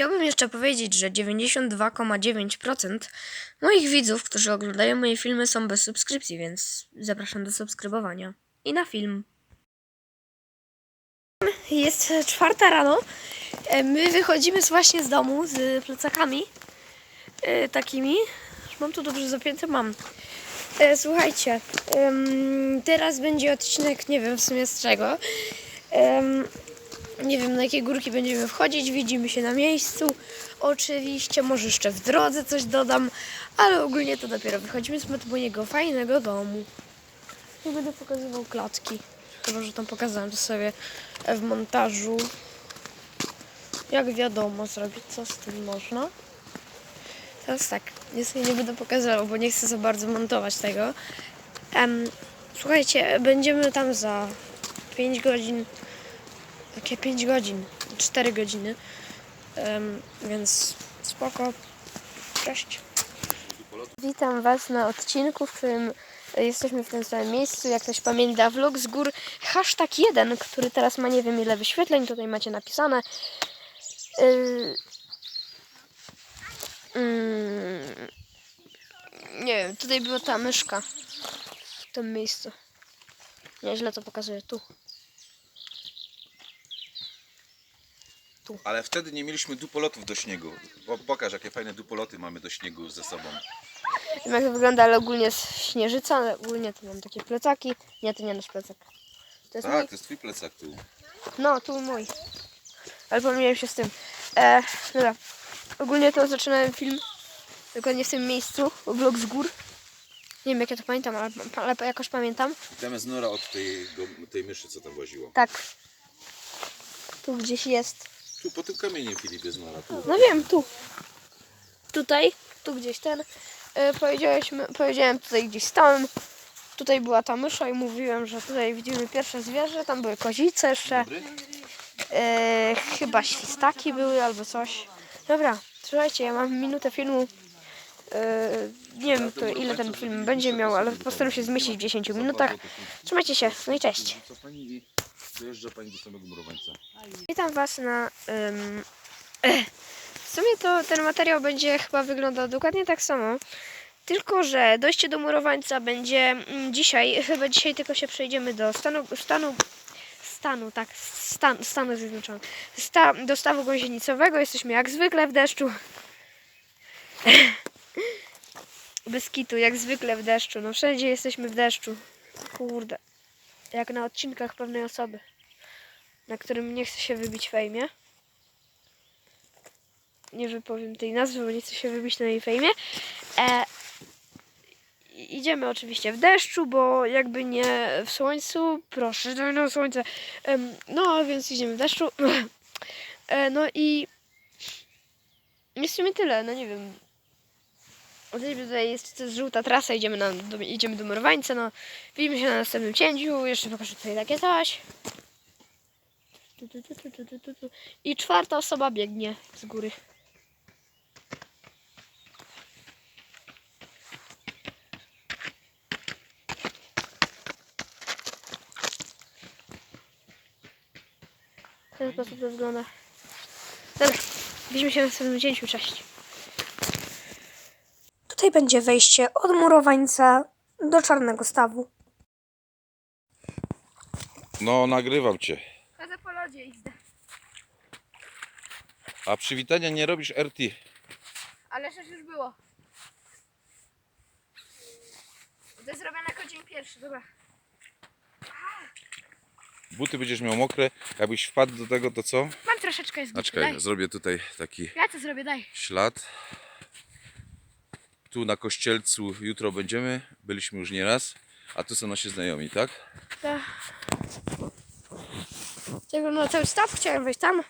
Chciałbym jeszcze powiedzieć, że 92,9% moich widzów, którzy oglądają moje filmy, są bez subskrypcji, więc zapraszam do subskrybowania. I na film. Jest czwarta rano. E, My wychodzimy właśnie z domu z plecakami e, takimi. Mam tu dobrze zapięte? Mam. E, Słuchajcie, teraz będzie odcinek, nie wiem w sumie z czego. Nie wiem na jakie górki będziemy wchodzić, widzimy się na miejscu. Oczywiście, może jeszcze w drodze coś dodam, ale ogólnie to dopiero wychodzimy z mojego fajnego domu. Nie będę pokazywał klatki, chyba że tam pokazałem to sobie w montażu. Jak wiadomo, zrobić co z tym można. Teraz tak, niestety nie będę pokazywał, bo nie chcę za bardzo montować tego. Em, słuchajcie, będziemy tam za 5 godzin. Takie 5 godzin, 4 godziny. Em, więc spoko. Cześć. Witam Was na odcinku, w którym jesteśmy w tym samym miejscu. Jak ktoś pamięta, vlog z gór hashtag 1, który teraz ma nie wiem ile wyświetleń. Tutaj macie napisane. Yy, mm, nie wiem, tutaj była ta myszka w tym miejscu. Nieźle to pokazuje tu. Ale wtedy nie mieliśmy dupolotów do śniegu. Pokaż, jakie fajne dupoloty mamy do śniegu ze sobą. Nie wiem jak to wygląda, ale ogólnie jest śnieżyca, ale ogólnie tu mam takie plecaki. Nie, to nie nasz plecak. To jest mój. Tak, to jest twój plecak tu. No, tu mój. Ale pomyliłem się z tym. E, dobra. Ogólnie to zaczynałem film dokładnie w tym miejscu, vlog z gór. Nie wiem jak ja to pamiętam, ale, ale jakoś pamiętam. Idziemy z Nora od tej, go- tej myszy, co tam łaziło. Tak. Tu gdzieś jest. Tu po tym kamieniu Filipie z Nora. Tu. No wiem, tu. Tutaj, tu gdzieś ten. E, powiedziałeś, powiedziałem tutaj gdzieś stałem. Tutaj była ta mysza i mówiłem, że tutaj widzimy pierwsze zwierzę. Tam były kozice jeszcze. Dobry? E, chyba świstaki były albo coś. Dobra, słuchajcie, ja mam minutę filmu. E, nie wiem to ile ten film będzie miał, ale postaram się zmieścić w 10 minutach. Trzymajcie się, no i cześć. Dojeżdża pani do samego murowańca. Witam Was na. em, w sumie to ten materiał będzie chyba wyglądał dokładnie tak samo. Tylko, że dojście do murowańca będzie mm, dzisiaj. Chyba dzisiaj tylko się przejdziemy do stanu. stanu stanu, tak, stan, Stanu Zjednoczonych. Sta, do stawu gąsienicowego. Jesteśmy jak zwykle w deszczu. Bez kitu, jak zwykle w deszczu. No wszędzie jesteśmy w deszczu. Kurde. Jak na odcinkach pewnej osoby na którym nie chcę się wybić fejmie. Nie wypowiem tej nazwy, bo nie chcę się wybić na jej fejmie. E, idziemy oczywiście w deszczu, bo jakby nie w słońcu. Proszę, daj nam słońce. Em, no, więc idziemy w deszczu. e, no i jest sumie tyle, no nie wiem. Odejdźmy tutaj jest żółta trasa, idziemy, na, do, idziemy do Morowańca, no widzimy się na następnym cięciu, jeszcze pokażę tutaj takie coś. I czwarta osoba biegnie z góry. W ten sposób to wygląda. Dobra, widzimy się na następnym cięciu. Cześć. Tutaj będzie wejście od murowańca do czarnego stawu. No, nagrywam cię. Chodzę po lodzie i zda. A przywitania nie robisz RT. Ale przecież już było. To jest robione jako dzień pierwszy, dobra. Buty będziesz miał mokre. Jakbyś wpadł do tego, to co? Mam troszeczkę A czekaj, daj. zrobię tutaj taki Ja to zrobię, daj. ślad. Tu na kościelcu jutro będziemy. Byliśmy już nieraz. A tu są nasi znajomi, tak? Tak. Tego na cały staw chciałem wejść tam,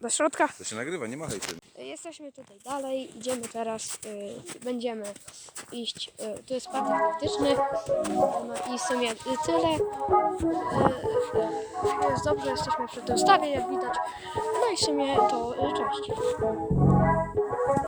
do środka. To się nagrywa, nie machaj tym. Jesteśmy tutaj dalej, idziemy teraz, y, będziemy iść, y, tu jest park praktyczny, no i w sumie tyle. Y, y, jest dobrze, jesteśmy przy tym stawie, jak widać. No i w sumie to y, cześć.